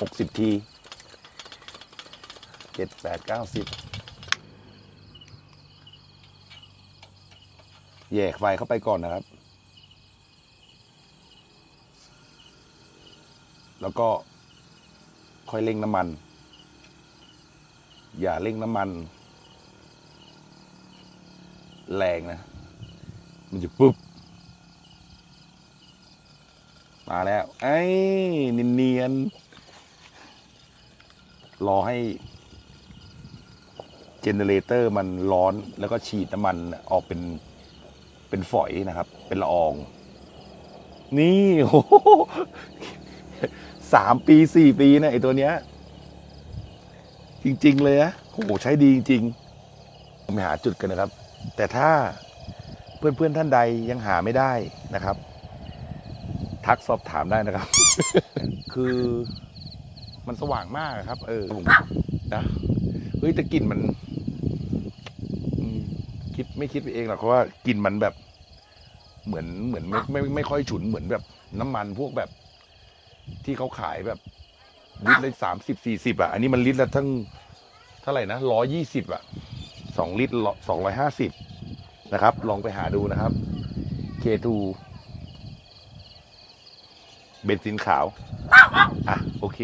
หกสิบทีเจ็ดแปดเก้าสิบแยกไฟเข้าไปก่อนนะครับ แล้วก็ค่อยเร่งน้ำมัน อย่าเร่งน้ำมัน แรงนะ มันจะปุ๊บ มาแล้วไอ้เนียน รอให้เจเนเรเตอร์มันร้อนแล้วก็ฉีดน้ำมันออกเป็นเป็นฝอยนะครับ เป็นละออง นี่โอ้โหสามปีสี่ปีนะไอตัวเนี้ย จริง ๆ เลยนะโอ้โหใช้ดีจริงๆผมไปหาจุดกันนะครับ แต่ถ้าเพื่อนๆท่านใดยังหาไม่ได้นะครับ ทักสอบถามได้นะครับ คือมันสว่างมากครับ เออผมนะเฮ้ยแต่กลิ่นมันอืมคิดไม่คิดไปเองหรอกเพราะว่ากลิ่นมันแบบเหมือนเหมือนไม่ไม่ไม่ไม่ค่อยฉุนเหมือนแบบน้ำมันพวกแบบ ที่เขาขายแบบลิตรละสามสิบสี่สิบอะอันนี้มันลิตรละทั้งเท่าไหร่นะร้อยี่สิบอะสองลิตรสองร้อยห้าสิบนะครับ ลองไปหาดูนะครับ K2 เบนซินขาว อะ โอเค